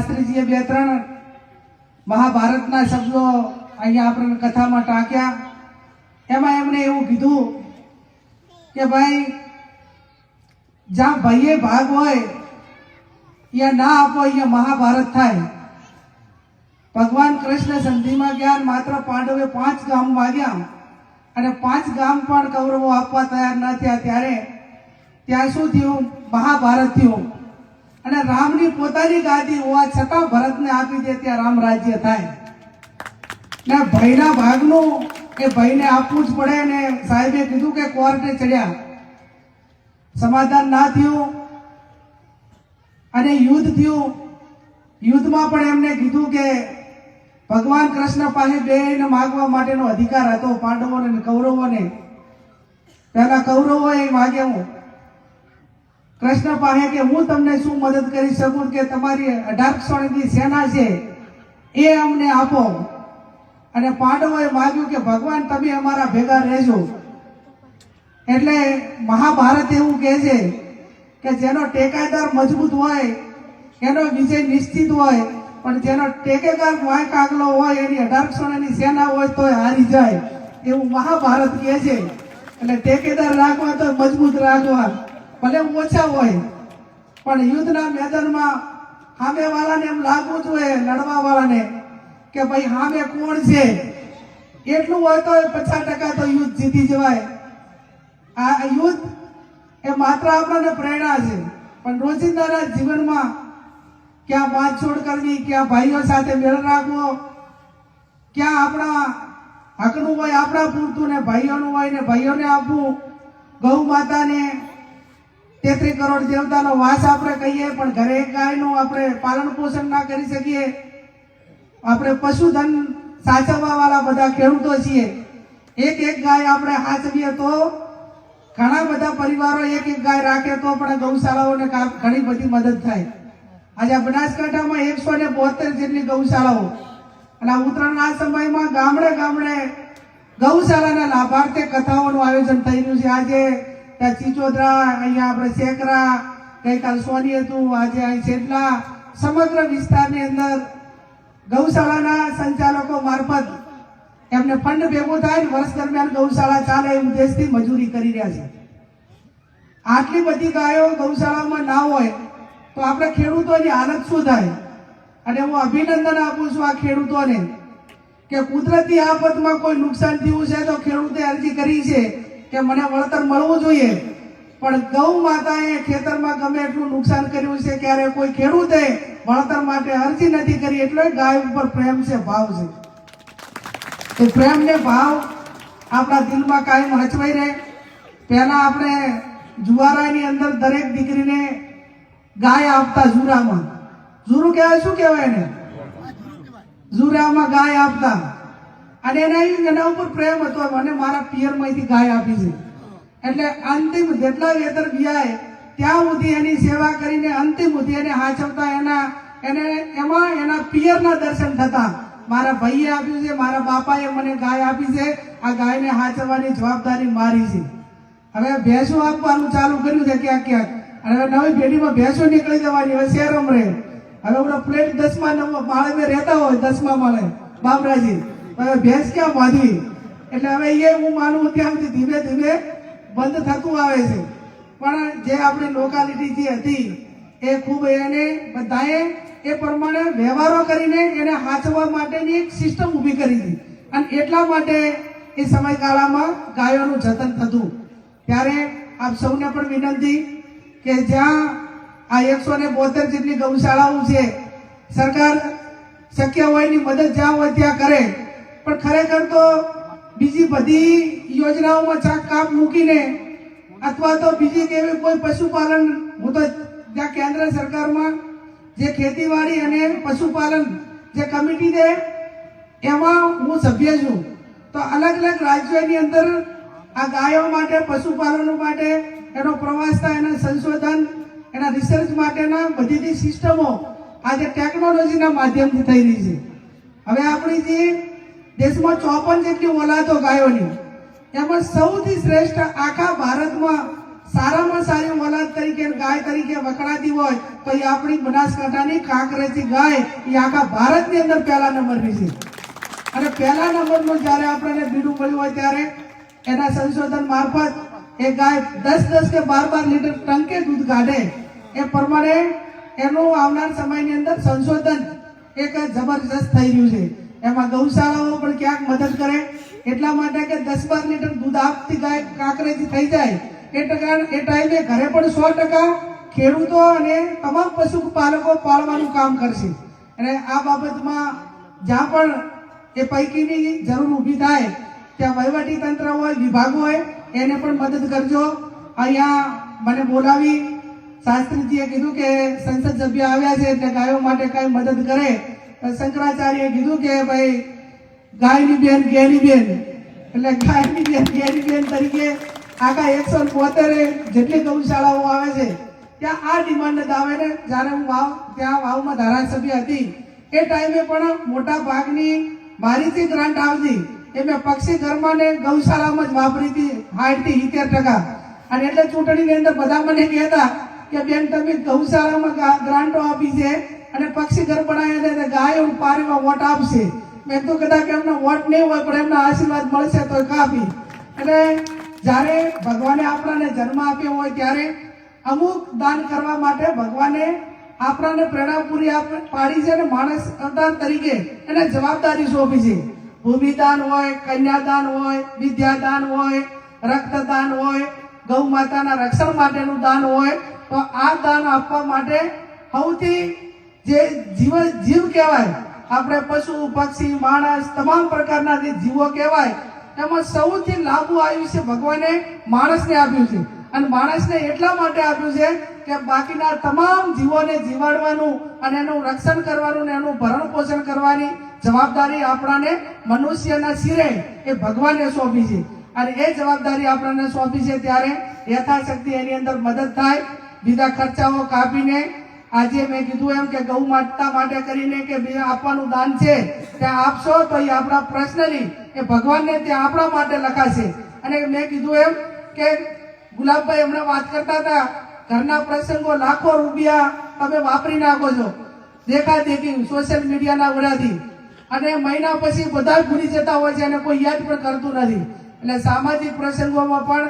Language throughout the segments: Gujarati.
શાસ્ત્રીજીએ બે ત્રણ મહાભારતના શબ્દો અહીંયા આપણે કથામાં ટાંક્યા. એમાં એમણે એવું કીધું કે ભાઈ, જ્યાં ભાઈએ ભાગ હોય એ ના આપો, અહીંયા મહાભારત થાય. ભગવાન કૃષ્ણ સંધિમાં ગયા માત્ર પાંડવે પાંચ ગામ માગ્યા અને પાંચ ગામ પણ કૌરવો આપવા તૈયાર ન થયા ત્યારે ત્યાં શું થયું? મહાભારત થયું. અને રામની પોતાની ગાદી હોવા છતાં ભરતને આપી દે ત્યાં રામ રાજ્ય થાય. ને ભાઈના ભાગનું કે ભાઈને આપવું જ પડે ને સાહેબે કીધું કે કોર્ટે ચડ્યા. સમાધાન ના થયું અને યુદ્ધ થયું. યુદ્ધમાં પણ એમને કીધું કે ભગવાન કૃષ્ણ પાસે બેને માગવા માટેનો અધિકાર હતો, પાંડવોને કૌરવોને. પહેલા કૌરવોએ માગ્યું કૃષ્ણ પાસે કે હું તમને શું મદદ કરી શકું કે તમારી અઢારસોની સેના છે, એ અમને આપો. અને પાંડવોએ માગ્યું કે, ભગવાન, તમે અમારા ભેગા રહેજો. એટલે મહાભારત એવું કહે છે કે, જેનો ટેકાદાર મજબૂત હોય, એનો વિજય નિશ્ચિત હોય, પણ જેનો ટેકેદાર વાંક આગલો હોય, એની અઢારસોની સેના હોય તો હારી જાય. એવું મહાભારત કહે છે. એટલે ટેકેદાર રાખવા તો મજબૂત રાખવા. ભલે ઓછા હોય, પણ યુદ્ધના મેદાનમાં સામેવાળાને એમ લાગવું જોઈએ લડવા વાળાને કે ભાઈ સામે કોણ છે? એટલું હોય તો પચાસ ટકા તો યુદ્ધ જીતી જવાય. આ યુદ્ધ એ માત્ર આપણને પ્રેરણા છે, પણ રોજિંદાના જીવનમાં ક્યાં બાંધછોડ કરવી, ક્યાં ભાઈઓ સાથે મેળ રાખવો, ક્યાં આપણા હકનું હોય આપણા પૂરતું ને ભાઈઓનું હોય ને ભાઈઓને આપવું, ગૌ માતાને તેત્રી કરોડ દેવતાનો વાસ આપણે કહીએ, પણ ઘરે ગાયનું આપણે પાલન પોષણ ના કરી શકીએ. આપણે પશુધન સાચવવા વાળા બધા ખેડૂતો છીએ. એક એક ગાય આપણે સાચવીએ તો ઘણા બધા પરિવારો એક એક ગાય રાખે તો પણ ગૌશાળાઓને ઘણી બધી મદદ થાય. આજે બનાસકાંઠામાં એકસો ને બોતેર જેટલી ગૌશાળાઓ. અને આ ઉત્તરાયણના સમયમાં ગામડે ગામડે ગૌશાળાના લાભાર્થે કથાઓનું આયોજન થઈ રહ્યું છે. આજે ત્યાં ચિચોદરા અહીંયા આપણે સેકરા ગઈકાલ સોની હતું, આજે અહીં છેટલા, સમગ્ર વિસ્તારની અંદર ગૌશાળાના સંચાલકો મારફત એમને ફંડ ભેગું થાય વર્ષ દરમિયાન ગૌશાળા ચાલે એ ઉદ્દેશથી મજૂરી કરી રહ્યા છે. આટલી બધી ગાયો ગૌશાળામાં ના હોય, તો આપણે ખેડૂતોની હાલત શું થાય? અને હું અભિનંદન આપું છું આ ખેડૂતોને કે કુદરતી આફતમાં કોઈ નુકસાન થયું છે તો ખેડૂતે અરજી કરી છે. કે મને વળતર મળવું જોઈએ. પણ ગૌ માતાએ ખેતરમાં ગમે એટલું નુકસાન કર્યું છે, ક્યારે કોઈ ખેડૂતે વળતર માટે અરજી નથી કરી, એટલે ગાય ઉપર પ્રેમ છે, ભાવ છે. તો પ્રેમ ને ભાવ આપણા દિલમાં કાયમ હચવાઈ રહે. પહેલા આપણે જુવારાની અંદર દરેક દીકરીને ગાય આપતા ઝુરામાં. ઝુરું કહેવાય, શું કહેવાય એને? ઝુરામાં ગાય આપતા. અને એના એના ઉપર પ્રેમ હતો મને મારા પિયરમાંથી ગાય આપી છે. એટલે અંતિમ જેટલા વેતર બિયાય, ત્યાં સુધી એની સેવા કરીને અંતિમ સુધી એને હાચવતા એના, એને, એમાં એના પિયરના દર્શન થતા. મારા ભાઈએ આપ્યું છે, મારા બાપાએ મને ગાય આપી છે, આ ગાયને હાચવવાની જવાબદારી મારી છે. હવે ભેંસો આપવાનું ચાલુ કર્યું છે ક્યાંક ક્યાંક. અને હવે નવી પેઢીમાં ભેંસો નીકળી જવાની, હવે શેરમ રહે. હવે હમણાં પ્લેટ દસમા નવ માળે રહેતા હોય, દસમા માળે. બાપરાજી ભેંસ ક્યાં બાંધવી એટલે હવે એ હું માનું ત્યાં સુધી ધીમે ધીમે બંધ થતું આવે છે. પણ જે આપણી લોકાલિટી જે હતી, એ ખૂબ એને બધાએ એ પ્રમાણે વ્યવહારો કરીને એને હાચવા માટેની એક સિસ્ટમ ઊભી કરી હતી અને એટલા માટે એ સમયગાળામાં ગાયોનું જતન થતું. ત્યારે આપ સૌને પણ વિનંતી કે જ્યાં આ એકસો ને બોતેર જેટલી ગૌશાળાઓ છે, સરકાર શક્ય હોય એની મદદ જ્યાં હોય ત્યાં કરે. પણ ખરેખર તો બીજી બધી યોજનાઓમાં ચાક કાપ મૂકીને અથવા તો બીજી કેવી કોઈ પશુપાલન, હું તો જ્યાં કેન્દ્ર સરકારમાં જે ખેતીવાડી અને પશુપાલન જે કમિટી છે, એમાં હું સભ્ય છું. તો અલગ અલગ રાજ્યોની અંદર આ ગાયો માટે, પશુપાલનો માટે, એનો પ્રવાસ થાય, એના સંશોધન, એના રિસર્ચ માટેના બધી સિસ્ટમો આજે ટેકનોલોજીના માધ્યમથી થઈ રહી છે. હવે આપણી જે દેશમાં ચોપન જેટલી ઓલાદો ગાયોની, એમાં સૌથી શ્રેષ્ઠ આખા ભારતમાં સારામાં સારી ઓલાદ તરીકે ગાય તરીકે વખણાતી હોય, તો એ આપણી બનાસકાંઠાની કાંકરેજી ગાય એ આખા ભારતની અંદર પહેલા નંબરની છે. અને પહેલા નંબરનું જ્યારે આપણને બીડું મળ્યું હોય ત્યારે એના સંશોધન મારફત એ ગાય દસ દસ કે બાર બાર લીટર ટંકે દૂધ કાઢે. એ પ્રમાણે એનું આવનાર સમયની અંદર સંશોધન એક જબરજસ્ત થઈ રહ્યું છે. એમાં ગૌશાળાઓ પણ ક્યાંક મદદ કરે? એટલા માટે કે દસ બાર લીટર દૂધ આપતી ગાય કાંકરેથી થઈ જાય. એ ટકા એ ટાઈમે ઘરે પણ સો ટકા ખેડૂતો અને તમામ પશુપાલકો પાળવાનું કામ કરશે. અને આ બાબતમાં જ્યાં પણ એ પૈકીની જરૂર ઊભી થાય, ત્યાં વહીવટી તંત્ર હોય, વિભાગ હોય, એને પણ મદદ કરજો. અહીંયા મને બોલાવી શાસ્ત્રીજીએ કીધું કે સંસદ સભ્ય આવ્યા છે એટલે ગાયો માટે કાંઈ મદદ કરે. તો શંકરાચાર્યએ કીધું કે ભાઈ, ગાયની બેન ઘેરી બેન. એટલે ગાયની બેન ઘેરી બેન તરીકે આખા એકસો બોતેર જેટલી ગૌશાળાઓ આવે છે, ત્યાં આ ડિમાન્ડ આવે ને. જ્યારે હું વાવ, ત્યાં વાવમાં ધારાસભ્ય હતી. એ ટાઈમે પણ મોટા ભાગની મારી જે ગ્રાન્ટ આવતી. એ મેં પક્ષી ધર્મને ગૌશાળામાં જ વાપરી હતી સાઠથી સિત્તેર ટકા. અને એટલે ચૂંટણીની અંદર બધા મને કહેતા કે બેન, તમે ગૌશાળામાં ગ્રાન્ટો આપી છે અને ઘર બનાવ્યા છે ગાય ગાયો પારીમાં વોટ આપશે. મેં તો કદાચ એમનો વોટ નહીં હોય, પણ એમના આશીર્વાદ મળશે તો કાપી. એટલે જ્યારે ભગવાને આપણને જન્મ આપ્યો હોય ત્યારે અમુક દાન કરવા માટે ભગવાને આપણને પ્રેરણા પૂરી આપ- પાડી છે અને માણસ અવતાર તરીકે એને જવાબદારી સોંપી છે. ભૂમિદાન હોય, કન્યાદાન હોય, વિદ્યાદાન હોય, રક્તદાન હોય, ગૌ માતાના રક્ષણ માટેનું દાન હોય, તો આ દાન આપવા માટે સૌથી જે જીવ જીવ કહેવાય. આપણે પશુ, પક્ષી, માણસ, તમામ પ્રકારના જે જીવો કહેવાય, એમાં સૌથી લાંબુ આયુષ્ય ભગવાને માણસને આપ્યું છે. અને માણસને એટલા માટે આપ્યું છે કે બાકીના તમામ જીવોને જીવાડવાનું અને એનું રક્ષણ કરવાનું ને એનું ભરણ પોષણ કરવાની જવાબદારી આપણાને મનુષ્યના શિરે એ ભગવાને સોંપી છે. અને એ જવાબદારી આપણને સોંપી છે ત્યારે યથાશક્તિ એની અંદર મદદ થાય. બીજા ખર્ચાઓ કાપીને આજે મેં કીધું એમ કે ગૌ માતા માટે કરીને કે આપવાનું દાન છે, ત્યાં આપશો તો એ આપણા પર્સનલી એ ભગવાનને ત્યાં આપણા માટે લખાશે. અને મેં કીધું એમ કે ગુલાબભાઈ હમણાં વાત કરતા હતા, ઘરના પ્રસંગો લાખો રૂપિયા તમે વાપરી નાખો છો. દેખા દેખી સોશિયલ મીડિયાના વડાથી. અને મહિના પછી બધા ભૂલી જતા હોય છે અને કોઈ યાદ પણ કરતું નથી. એટલે સામાજિક પ્રસંગોમાં પણ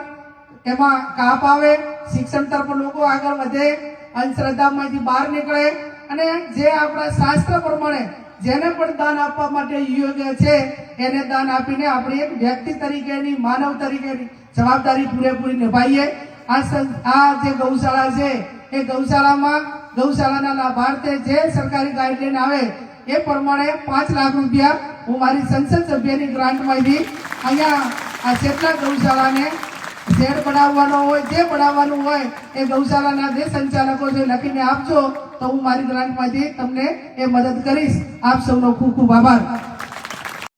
એમાં કાપ આવે, શિક્ષણ તરફ લોકો આગળ વધે અંધશ્રદ્ધામાંથી બહાર નીકળે અને જે આપણા શાસ્ત્ર પ્રમાણે જેને પણ દાન આપવા માટે યોગ્ય છે, એને દાન આપીને આપણે એક વ્યક્તિ તરીકેની, માનવ તરીકેની જવાબદારી પૂરેપૂરી નિભાઈએ આ આ જે ગૌશાળા છે, એ ગૌશાળામાં, ગૌશાળાના લાભાર્થે જે સરકારી ગાઈડલાઈન આવે, એ પ્રમાણે પાંચ લાખ રૂપિયા હું મારી સંસદ સભ્યની ગ્રાન્ટમાંથી અહીંયા આ જેટલા ગૌશાળાને શેડ બનાવવાનો હોય, જે બનાવવાનું હોય, એ ગૌશાળાના જે સંચાલકો છે, લખીને આપજો. તો હું મારી ગ્રાન્ટમાંથી તમને એ મદદ કરીશ. આપ સૌનો ખૂબ ખૂબ આભાર.